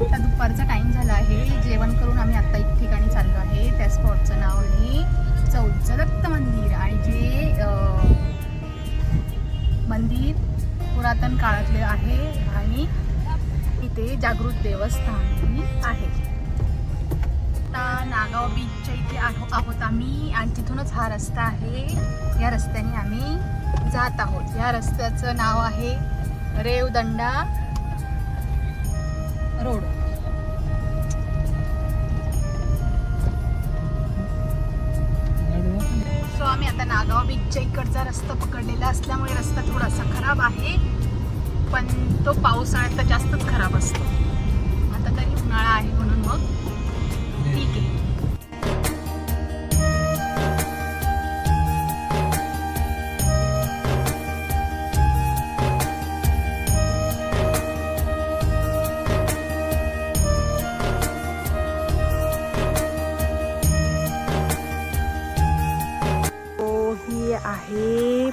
आता दुपारचा टाईम झाला आहे. जेवण करून आम्ही आत्ता एक ठिकाणी चाललो आहे. त्या स्पॉटचं नाव आहे चौथचं दत्त मंदिर आणि जे मंदिर पुरातन काळातले आहे आणि इथे जागृत देवस्थान आहे. आता नागाव बीचच्या इथे आठो आहोत आम्ही आणि तिथूनच हा रस्ता आहे. या रस्त्याने आम्ही जात आहोत. या रस्त्याचं नाव आहे रेवदंडा. रोड. सो आम्ही आता नागाव बीचच्या इकडचा रस्ता पकडलेला असल्यामुळे रस्ता थोडासा खराब आहे पण तो पावसाळ्यात तर जास्तच खराब असतो. आता तरी उन्हाळा आहे म्हणून मग ठीक आहे.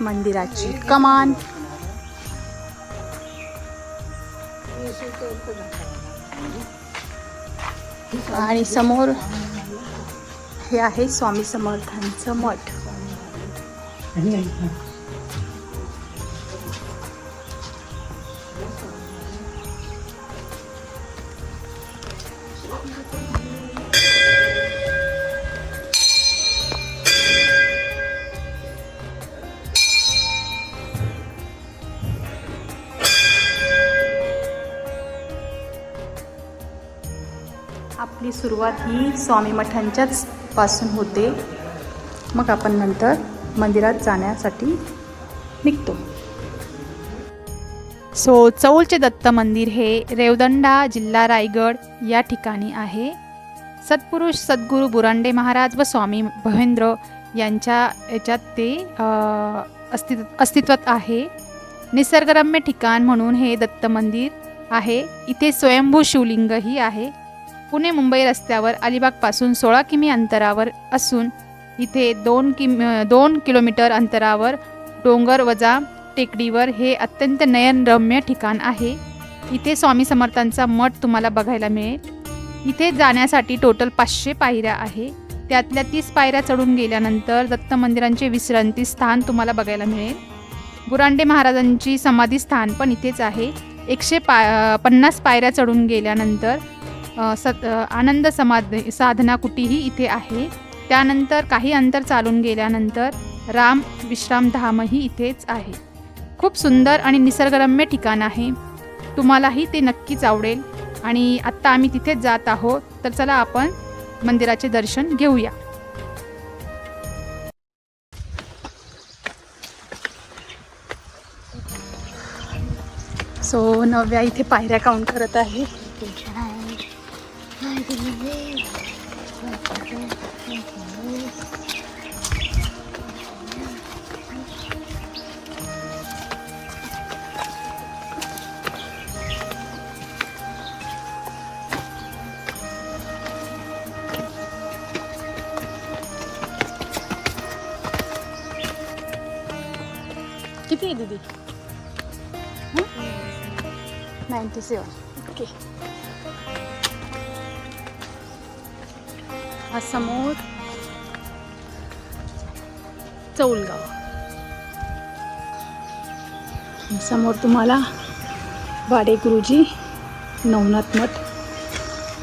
मंदिराची. कमान आणि समोर हे आहे स्वामी समर्थांचं मठ. आपली सुरुवात ही स्वामी मठांच्याच पासून होते. मग आपण नंतर मंदिरात जाण्यासाठी निघतो. सो चौलचे दत्त मंदिर हे रेवदंडा जिल्हा रायगड या ठिकाणी आहे. सत्पुरुष सद्गुरू बुरांडे महाराज व स्वामी भवेंद्र यांच्या याच्यात ते अस्तित्व अस्तित्वात आहे. निसर्गरम्य ठिकाण म्हणून हे दत्त मंदिर आहे. इथे स्वयंभू शिवलिंगही आहे. पुणे मुंबई रस्त्यावर अलिबागपासून सोळा किमी अंतरावर असून इथे दोन किम दोन किलोमीटर अंतरावर डोंगर वजा टेकडीवर हे अत्यंत नयनरम्य ठिकाण आहे. इथे स्वामी समर्थांचा मठ तुम्हाला बघायला मिळेल. इथे जाण्यासाठी टोटल पाचशे पायऱ्या आहे. त्यातल्या तीस पायऱ्या चढून गेल्यानंतर दत्त मंदिरांचे विश्रांती स्थान तुम्हाला बघायला मिळेल. बुरांडे महाराजांची समाधी स्थान पण इथेच आहे. एकशे पा पन्नास पायऱ्या चढून गेल्यानंतर सत आनंद समाधी साधना कुटीही इथे आहे. त्यानंतर काही अंतर चालून गेल्यानंतर राम विश्रामधामही इथेच आहे. खूप सुंदर आणि निसर्गरम्य ठिकाण आहे. तुम्हालाही ते नक्कीच आवडेल. आणि आत्ता आम्ही तिथेच जात आहोत तर चला आपण मंदिराचे दर्शन घेऊया. सो नव्या इथे पायऱ्या काउंट करत आहे. किती आहे दीदी नाईन्टी सेवन ओके हा समोर चौलगाव. समोर तुम्हाला वाडे गुरुजी नवनाथ मठ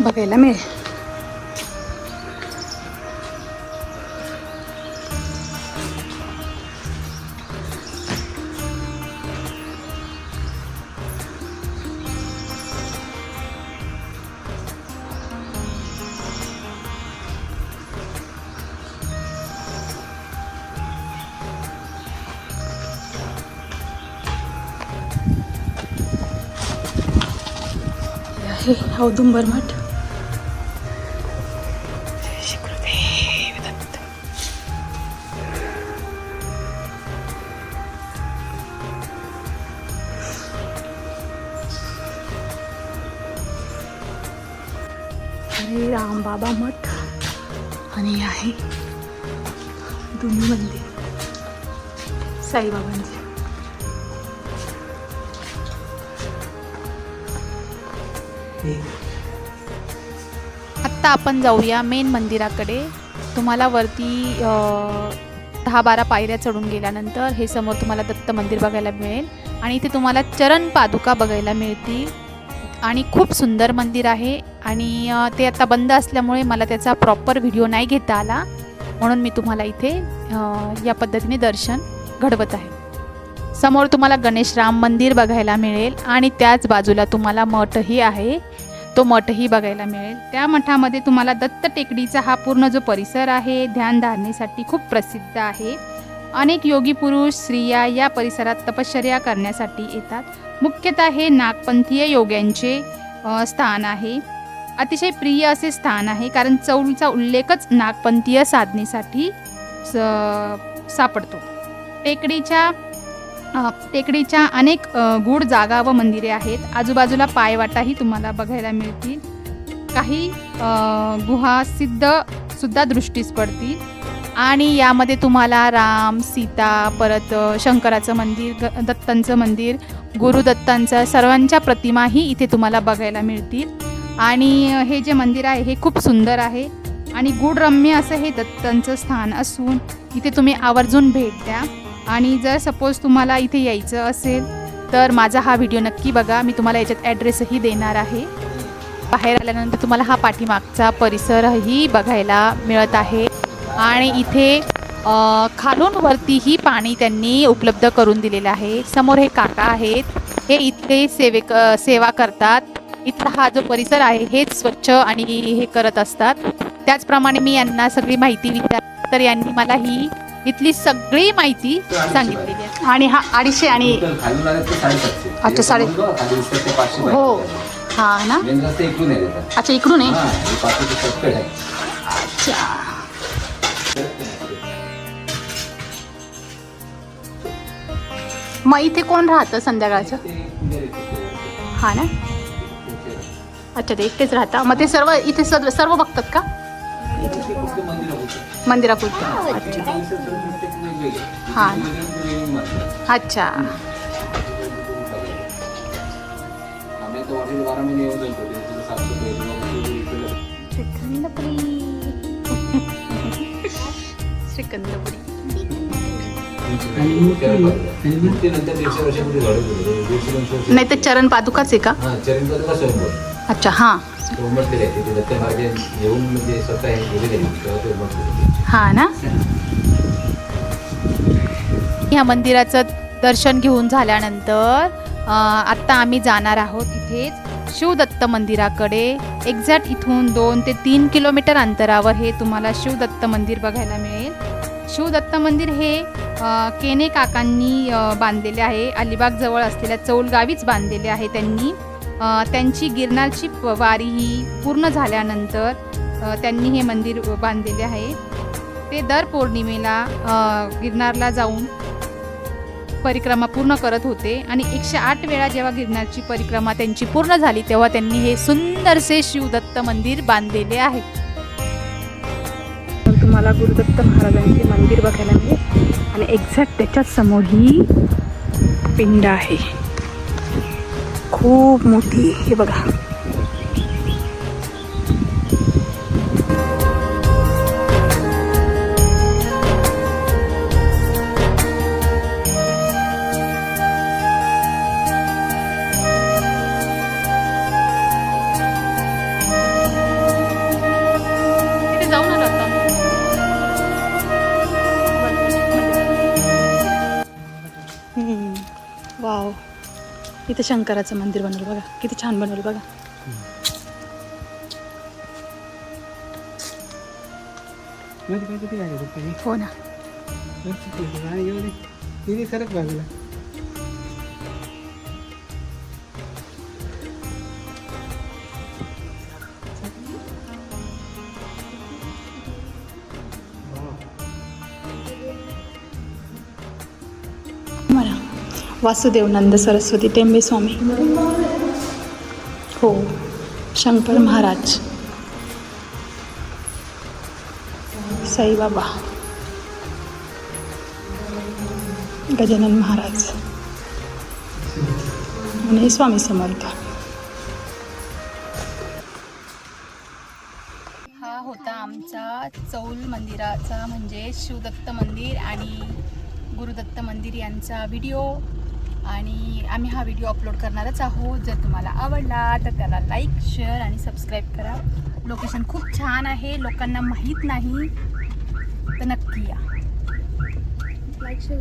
बघायला मिळेल. हे औदुंबर मठ. श्री मठ आणि आहे दोन्ही मंदिर. साईबाबांचे. आत्ता आपण जाऊया मेन मंदिराकडे. तुम्हाला वरती दहा बारा पायऱ्या चढून गेल्यानंतर हे समोर तुम्हाला दत्त मंदिर बघायला मिळेल. आणि इथे तुम्हाला चरण पादुका बघायला मिळतील. आणि खूप सुंदर मंदिर आहे. आणि ते आता बंद असल्यामुळे मला त्याचा प्रॉपर व्हिडिओ नाही घेता आला. म्हणून मी तुम्हाला इथे या पद्धतीने दर्शन घडवत आहे. समोर तुम्हाला गणेश राम मंदिर बघायला मिळेल. आणि त्याच बाजूला तुम्हाला मठही आहे. तो मठही बघायला मिळेल. त्या मठामध्ये तुम्हाला दत्त टेकडीचा हा पूर्ण जो परिसर आहे ध्यानधारणेसाठी खूप प्रसिद्ध आहे. अनेक योगी पुरुष स्त्रिया या परिसरात तपश्चर्या करण्यासाठी येतात. मुख्यतः हे नागपंथीय योग्यांचे स्थान आहे. अतिशय प्रिय असे स्थान आहे कारण चौलचा उल्लेखच नागपंथीय साधनेसाठी स- सापडतो. टेकडीच्या टेकडीच्या अनेक गूढ जागा व मंदिरे आहेत. आजूबाजूला पायवाटाही तुम्हाला बघायला मिळतील. काही गुहा सिद्ध सुद्धा दृष्टीस पडतील. आणि यामध्ये तुम्हाला राम सीता परत शंकराचं मंदिर दत्तांचं मंदिर गुरुदत्तांचं सर्वांच्या प्रतिमाही इथे तुम्हाला बघायला मिळतील. आणि हे जे मंदिर आहे हे खूप सुंदर आहे. आणि गूढरम्य असं हे दत्तांचं स्थान असून इथे तुम्ही आवर्जून भेट द्या. आणि जर सपोज तुम्हाला इथे यायचं असेल तर माझा हा व्हिडिओ नक्की बघा. मी तुम्हाला याच्यात ॲड्रेसही देणार आहे. बाहेर आल्यानंतर तुम्हाला हा पाठीमागचा परिसरही बघायला मिळत आहे. आणि इथे खालून वरतीही पाणी त्यांनी उपलब्ध करून दिलेलं आहे. समोर हे काका आहेत. हे इथले सेवेक क सेवा करतात. इथला हा जो परिसर आहे हेच स्वच्छ आणि हे करत असतात. त्याचप्रमाणे मी यांना सगळी माहिती विचार तर यांनी मला ही इथली सगळी माहिती सांगितलेली आहे. आणि हा अडीचशे आणि अच्छा, साडे- हो. हा ना? अच्छा इकडून आहे? अच्छा. मग इथे कोण राहतं संध्याकाळचं? हा ना? अच्छा ते एकटेच राहता. मग ते सर्व इथे सर्व सर्व बघतात का? मंदिरापुरतं. अच्छा. हा. अच्छा. वर्ष नाही तर चरण पादुकाच आहे का? हा चरण पादुका स्वयंभू अच्छा हां. तो दत्त महाराज येऊन म्हणजे स्वतः हे गेलेले तेव्हा ते हा ना? ह्या मंदिराचं दर्शन घेऊन झाल्यानंतर आत्ता आम्ही जाणार आहोत इथेच शिवदत्त मंदिराकडे. एक्झॅक्ट इथून दोन ते तीन किलोमीटर अंतरावर हे तुम्हाला शिवदत्त मंदिर बघायला मिळेल. शिवदत्त मंदिर हे केने काकांनी बांधलेले आहे. अलिबागजवळ असलेल्या चौल गावीच बांधलेले आहे त्यांनी. त्यांची गिरनारची प- वारी ही पूर्ण झाल्यानंतर त्यांनी हे मंदिर बांधलेले आहे. ते दर पौर्णिमेला गिरनारला जाऊन परिक्रमा पूर्ण करत होते आणि एकशे आठ वेळा जेव्हा गिरनारची परिक्रमा त्यांची पूर्ण झाली तेव्हा त्यांनी हे सुंदरसे शिवदत्त मंदिर बांधलेले आहे. तुम्हाला गुरुदत्त महाराजांचे मंदिर बघायला मिळेल. आणि एक्झॅक्ट त्याच्याच समोर ही पिंड आहे. खूप मोठी हे बघा. इथे शंकराचं मंदिर बनवलं बघा. किती छान बनवलं बघा. पाहिजे हो ना. सरक बाजूला वासुदेवनंद सरस्वती टेंबे स्वामी. हो शंकर महाराज. साईबाबा. गजानन महाराज. आणि स्वामी समर्थ. हा होता आमचा चौल मंदिराचा म्हणजे शिवदत्त मंदिर आणि गुरुदत्त मंदिर यांचा व्हिडिओ आणि आम्ही हा व्हिडिओ अपलोड करणारच आहोत. जर तुम्हाला आवडला तर त्याला लाईक शेअर आणि सबस्क्राईब करा. लोकेशन खूप छान आहे. लोकांना माहीत नाही तर नक्की या. Like share